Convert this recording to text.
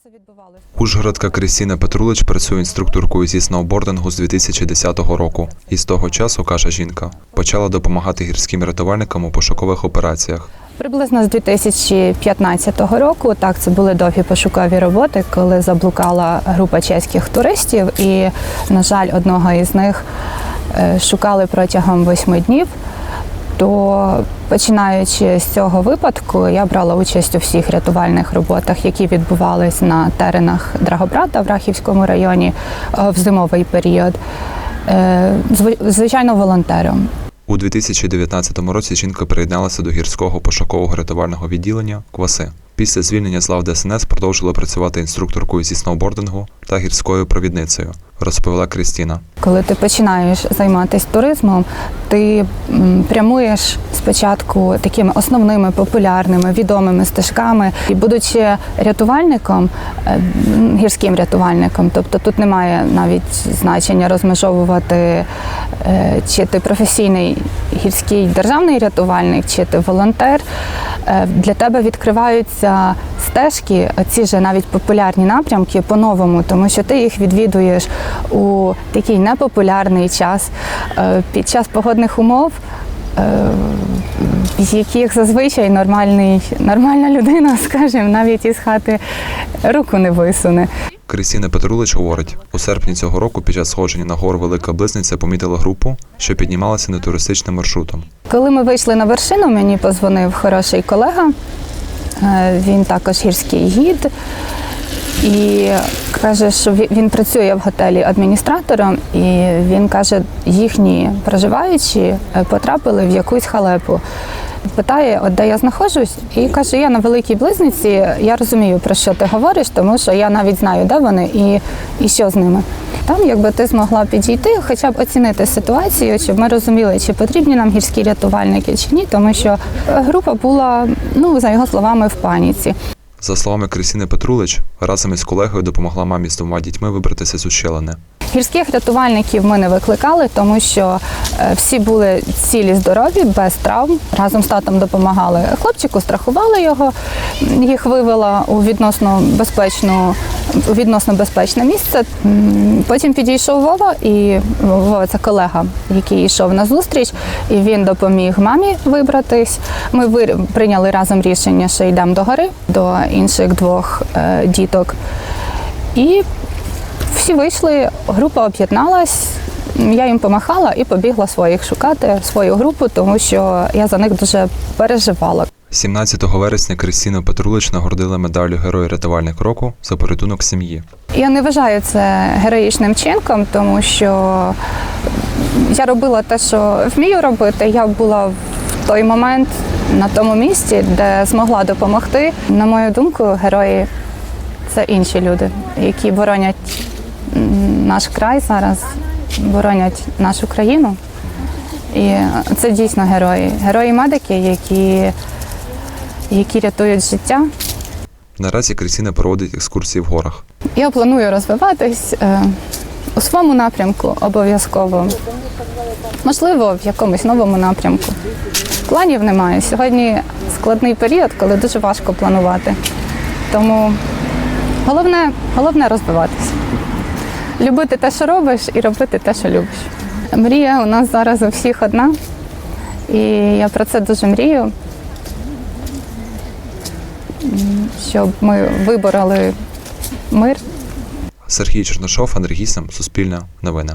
все відбувалося. Ужгородка Крістіна Петрулич працює інструкторкою зі сноубордингу з 2010 року. І з того часу, каже жінка, почала допомагати гірським рятувальникам у пошукових операціях. Приблизно з 2015 року, так, це були довгі пошукові роботи, коли заблукала група чеських туристів, і, на жаль, одного із них е, шукали протягом восьми днів. То починаючи з цього випадку, я брала участь у всіх рятувальних роботах, які відбувались на теренах Драгобрата в Рахівському районі е, в зимовий період. Е, зв- Звичайно, волонтером. У 2019 році жінка приєдналася до гірського пошукового рятувального відділення Кваси. Після звільнення з лав ДСНС продовжила працювати інструкторкою зі сноубордингу та гірською провідницею, розповіла Крістіна. Коли ти починаєш займатися туризмом, ти прямуєш спочатку такими основними популярними відомими стежками, і будучи рятувальником, е, гірським рятувальником, тобто тут немає навіть значення розмежовувати, е, чи ти професійний гірський державний рятувальник, чи ти волонтер. Е, Для тебе відкриваються стежки, ці ж навіть популярні напрямки по-новому, тому що ти їх відвідуєш у такий непопулярний час е, під час погодних умов. е, з яких зазвичай нормальний, нормальна людина, скажімо, навіть із хати руку не висуне. Крістіна Петрулич говорить, у серпні цього року під час сходження на гору Велика Близниця помітила групу, що піднімалася не туристичним маршрутом. Коли ми вийшли на вершину, мені позвонив хороший колега. Е, Він також гірський гід. І каже, що він- працює в готелі адміністратором, і він каже, їхні проживаючі е, потрапили в якусь халепу. Питає, от де я знаходжусь, і каже, я на великій близниці, я розумію, про що ти говориш, тому що я навіть знаю, де вони і, і що з ними. Там, якби ти змогла підійти, хоча б оцінити ситуацію, щоб ми розуміли, чи потрібні нам гірські рятувальники чи ні, тому що е, група була, ну за його словами, в паніці. За словами Крістіни Петрулич, разом із колегою допомогла мамі з двома дітьми вибратися з ущелини. Гірських рятувальників ми не викликали, тому що е, всі були цілі, здорові, без травм. Разом з татом допомагали хлопчику, страхували його. Їх вивела у відносно безпечну, відносно безпечне місце. Потім підійшов Вова, і Вова це колега, який йшов на зустріч, і він допоміг мамі вибратись. Ми вир- прийняли разом рішення, що йдемо до гори, до інших двох е, діток. І всі вийшли, група об'єдналась. Я їм помахала і побігла своїх шукати, свою групу, тому що я за них дуже переживала. 17 вересня Крістіну Петрулич нагородили медаллю Герой рятувальник року за порятунок сім'ї. Я не вважаю це героїчним чинком, тому що я робила те, що вмію робити. Я була в той момент на тому місці, де змогла допомогти. На мою думку, герої це інші люди, які боронять наш край зараз, боронять нашу країну. І це дійсно герої. Герої-медики, які, які рятують життя. Наразі Крістіна проводить екскурсії в горах. Я планую розвиватись е, у своєму напрямку обов'язково. Можливо, в якомусь новому напрямку. Планів немає. Сьогодні складний період, коли дуже важко планувати. Тому головне, головне розвиватися. Любити те, що робиш, і робити те, що любиш. Мрія у нас зараз у всіх одна. І я про це дуже мрію. Щоб ми вибороли мир Сергій Черношов, Андрій Гісем, Суспільне новини.